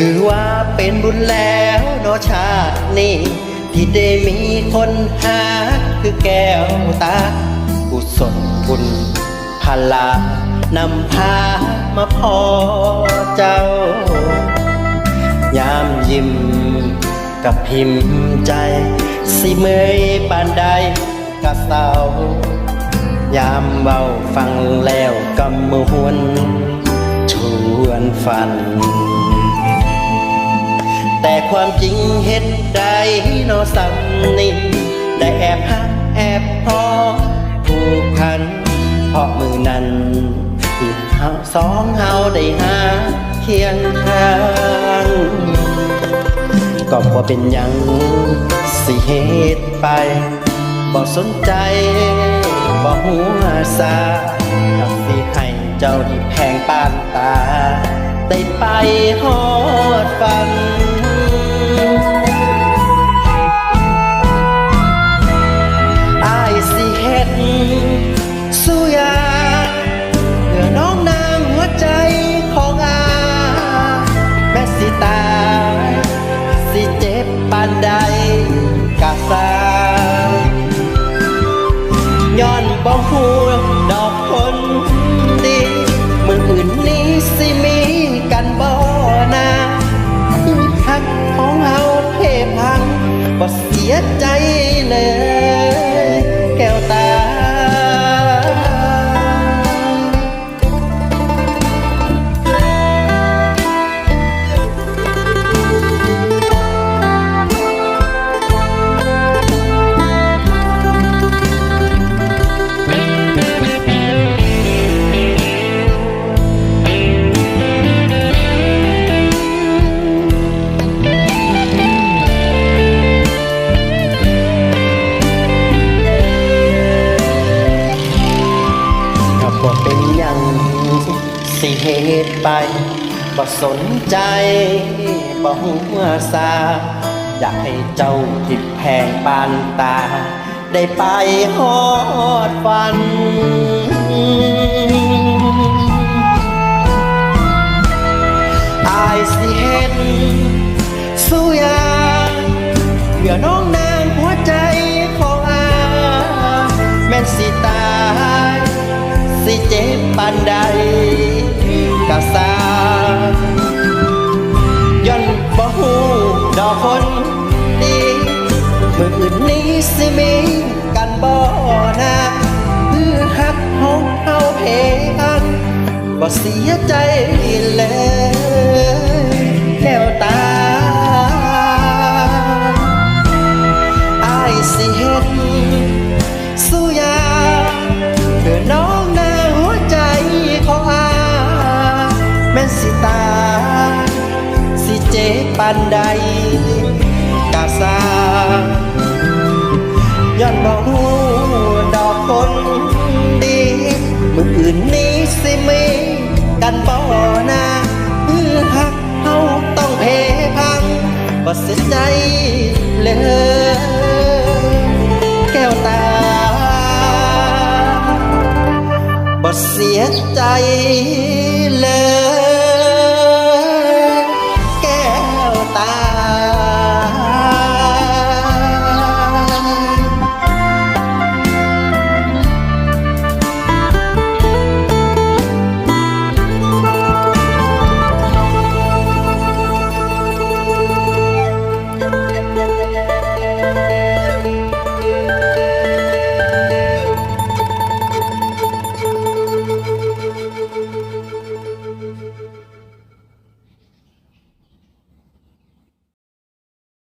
ถือว่าเป็นบุญแล้วเนาะชาตินี้ที่ได้มีคนหาคือแก้วตากุศลบุญพลานำพามาพอเจ้า ยามยิ้มกับพิมพ์ใจ สิเมยปานใดกะเศร้ายามเบาฟังแล้วกำมวนชวนฝัน ความจริงเฮ็ดได้เนอสำนินได้แอบหักแอบพอผูกพัน เพราะมือนั้นที่เฮาสองเฮาได้หาเคียงข้างก็บ่เป็นหยังสิเหตุไปบ่สนใจบ่หัวซาอยากสิให้เจ้าที่แพงปานตา ได้ไปฮอดฝัน สียใจเล ยังสิเหตุไปบ่สนใจบ่หัวซาอยากให้เจ้าทิดแพงปานตา ได้ไปฮอดฝันอายสิเห็นสู้ยาเพื่อน้องนางหัวใจของอาแม่นสิตาย ปานใดกะสาย้อนบ่ฮู้ดอกคนดีมืออื่นนี้สิมีกันบ่นาคือหักเฮาเฮาเพอันบ่เสียใจเลยแก้วตา จ็บปานใดกะสาย้อนบ่ฮู้ดอกคนดีมืออื่นนี้สิมีกันบ่นาเพื่อหักเฮาต้องเพพังบ่เสียใจเลยแก้วตาบ่เสียใจ